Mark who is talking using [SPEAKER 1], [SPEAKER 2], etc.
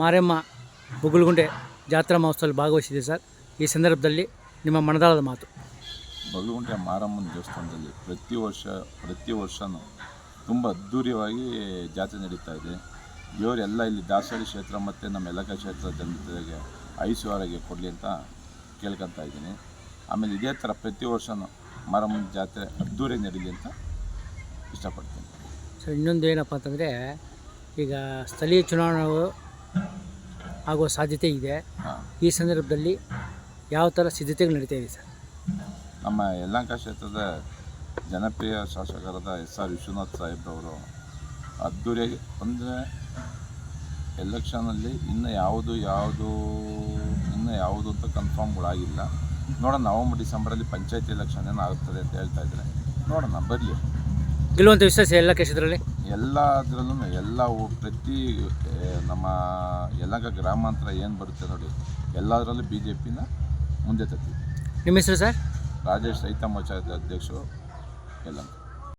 [SPEAKER 1] ಮಾರೆಮ್ಮ ಬುಗುಲ್ಗುಂಡೆ ಜಾತ್ರಾ ಮಹೋತ್ಸವದಲ್ಲಿ ಭಾಗವಹಿಸಿದೆ ಸರ್. ಈ ಸಂದರ್ಭದಲ್ಲಿ ನಿಮ್ಮ ಮನದಾಳದ ಮಾತು.
[SPEAKER 2] ಬಗಲುಗುಂಟೆ ಮಾರಮ್ಮನ ದೇವಸ್ಥಾನದಲ್ಲಿ ಪ್ರತಿ ವರ್ಷ ಪ್ರತಿ ವರ್ಷವೂ ತುಂಬ ಅದ್ಧೂರಿಯಾಗಿ ಜಾತ್ರೆ ನಡೀತಾ ಇದೆ. ದೇವರೆಲ್ಲ ಇಲ್ಲಿ ದಾಸವಾಡಿ ಕ್ಷೇತ್ರ ಮತ್ತು ನಮ್ಮ ಯಲಕ ಕ್ಷೇತ್ರ ಜನತೆಗೆ ಐಶ್ವರ್ಯಗೆ ಕೊಡಲಿ ಅಂತ ಕೇಳ್ಕೊತಾ ಇದ್ದೀನಿ. ಆಮೇಲೆ ಇದೇ ಥರ ಪ್ರತಿ ವರ್ಷವೂ ಮಾರಮ್ಮನ ಜಾತ್ರೆ ಅದ್ಧೂರಿ ನಡೀಲಿ ಅಂತ ಇಷ್ಟಪಡ್ತೀನಿ.
[SPEAKER 1] ಸರ್ ಇನ್ನೊಂದು ಏನಪ್ಪ ಅಂತಂದರೆ ಈಗ ಸ್ಥಳೀಯ ಚುನಾವಣೆಗಳು ಆಗುವ ಸಾಧ್ಯತೆ ಇದೆ. ಈ ಸಂದರ್ಭದಲ್ಲಿ ಯಾವ ಥರ ಸಿದ್ಧತೆಗಳು ನಡೀತಾ ಇದೆ ಸರ್?
[SPEAKER 2] ನಮ್ಮ ಯಲಹಂಕ ಕ್ಷೇತ್ರದ ಜನಪ್ರಿಯ ಶಾಸಕರಾದ ಎಸ್ ಆರ್ ವಿಶ್ವನಾಥ್ ಸಾಹೇಬ್ರವರು ಅದ್ದೂರಿಯಾಗಿ ಅಂದರೆ ಎಲೆಕ್ಷನಲ್ಲಿ ಇನ್ನು ಯಾವುದು ಯಾವುದು ಇನ್ನು ಯಾವುದು ಅಂತ ಕನ್ಫರ್ಮ್ಗಳಾಗಿಲ್ಲ ನೋಡೋಣ ನವಂಬರ್ ಡಿಸೆಂಬರಲ್ಲಿ ಪಂಚಾಯತಿ ಎಲೆಕ್ಷನ್ ಏನೋ ಆಗುತ್ತದೆ ಅಂತ ಹೇಳ್ತಾ ಇದ್ದಾರೆ. ನೋಡೋಣ ಬರಲಿ.
[SPEAKER 1] ಗೆಲ್ಲುವಂಥ ವಿಶ್ವಾಸ ಎಲ್ಲ ಕ್ಷೇತ್ರದಲ್ಲಿ?
[SPEAKER 2] ಎಲ್ಲದರಲ್ಲೂ ಎಲ್ಲ ಪ್ರತಿ ನಮ್ಮ ಯಲಹಂಕ ಗ್ರಾಮಾಂತರ ಏನು ಬರುತ್ತೆ ನೋಡಿ ಎಲ್ಲದರಲ್ಲೂ ಬಿ ಜೆ ಪಿನ ಮುಂದೆ ತತ್ತಿ
[SPEAKER 1] ನಿಮ್ಮ ಹೆಸರು ಸರ್?
[SPEAKER 2] ರಾಜೇಶ್ ರೈತ ಮೋರ್ಚಾದ ಅಧ್ಯಕ್ಷರು ಯಲಹಂಕ